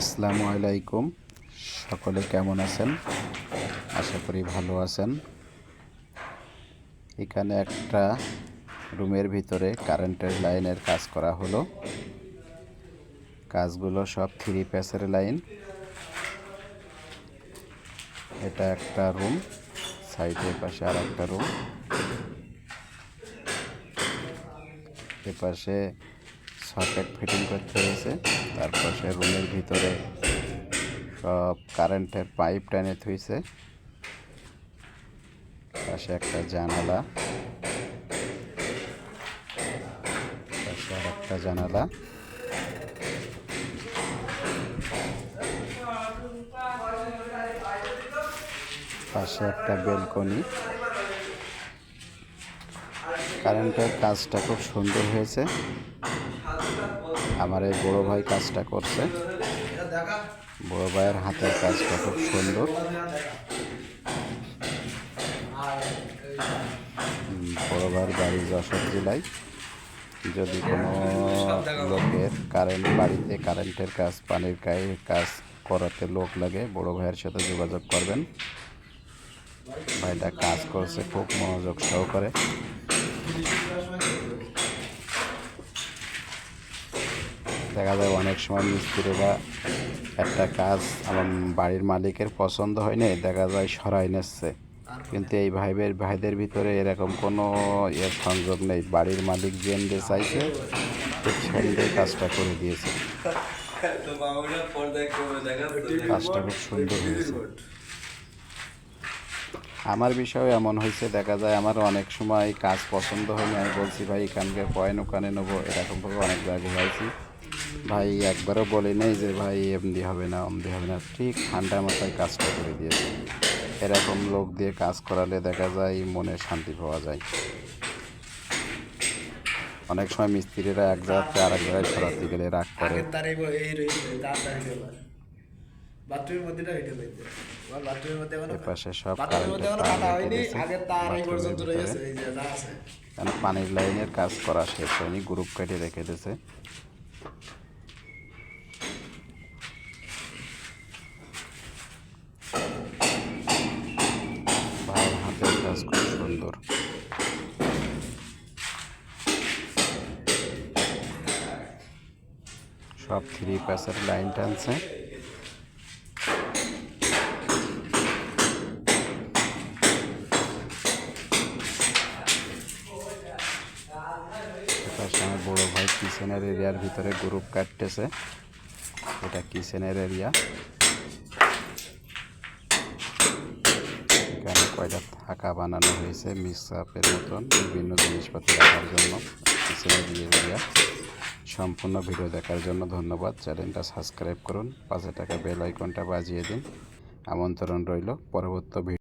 আসসালামু আলাইকুম। সকলে কেমন আছেন? আশা করি ভালো আছেন। এখানে একটা রুমের ভিতরে কারেন্টের লাইনের কাজ করা হলো। কাজগুলো সব থ্রি প্যাসের লাইন। এটা একটা রুম সাইডের পাশে আর একটা রুম এপাশে সকেট ফিটিং করতে হয়েছে। তার পাশে রুমের ভিতরে সব কারেন্টের পাইপ টেনে থুইছে। পাশে একটা জানালা। পাশে আর একটা জানালা। পাশে একটা বেলকনি। কারেন্টের কাজটা খুব সুন্দর হয়েছে। আমার এই বড় ভাই কাজটা করছে। বড় ভাইয়ের হাতের কাজটা খুব সুন্দর। বড় ভাইয়ের বাড়ি যশোর জেলায়। যদি কোনো লোকের কারেন্ট বাড়িতে কারেন্টের কাজ, পানির কাজ করাতে লোক লাগে, বড় ভাইয়ের সাথে যোগাযোগ করবেন। ভাইটা কাজ করছে, খুব মনোযোগ সহকারে। দেখা যায় অনেক সময় মিস্ত্রিরা একটা কাজ আমার বাড়ির মালিকের পছন্দ হয় দেখা যায় সরাই নিচ্ছে। কিন্তু এই ভাইদের ভাইদের ভিতরে এরকম কোনো এর সংযোগ নেই। বাড়ির মালিক জেনডে চাইছে সেন্ডে কাজটা করে দিয়েছে। কাজটা খুব সুন্দর হয়েছে। আমার বিষয়ে এমন হয়েছে, দেখা যায় আমার অনেক সময় কাজ পছন্দ হয়নি আমি বলছি ভাই এখানকার পয়েন্ট ওখানে নেব, এরকমভাবে অনেক জায়গায় হয়েছি ভাই একবারও বলি নাই যে ভাই এমনি হবে না অমনি হবে না। ঠিক ঠান্ডা মাথায় কাজটা করে দিয়েছে। এরকম লোক দিয়ে কাজ করালে দেখা যায় মনে শান্তি পাওয়া যায়। অনেক সময় মিস্ত্রিরা এক জায়গা থেকে আরেক জায়গায় সরাতে গেলে রাগ করে। এপাশে সব কারেন্টের পানির লাইনের কাজ করা শেষ হয়নি গ্রুপ কেটে রেখে দিয়েছে ভাইয়ের হাতের কাজ খুব সুন্দর সব থ্রি প্যাসের লাইন টানছে আমার বড় ভাই কিচেনের এরিয়ার ভিতরে গ্রুপ কাটতেছে। এটা কিচেনের এরিয়া এখানে কয়টা থাকা বানানো হয়েছে মিক্স আপের মতন, বিভিন্ন জিনিসপত্র রাখার জন্য। কিচেনের এরিয়া সম্পূর্ণ ভিডিও দেখার জন্য ধন্যবাদ। চ্যানেলটা সাবস্ক্রাইব করুন, পাশে থাকা বেল আইকনটা বাজিয়ে দিন। আমন্ত্রণ রইল পরবর্তী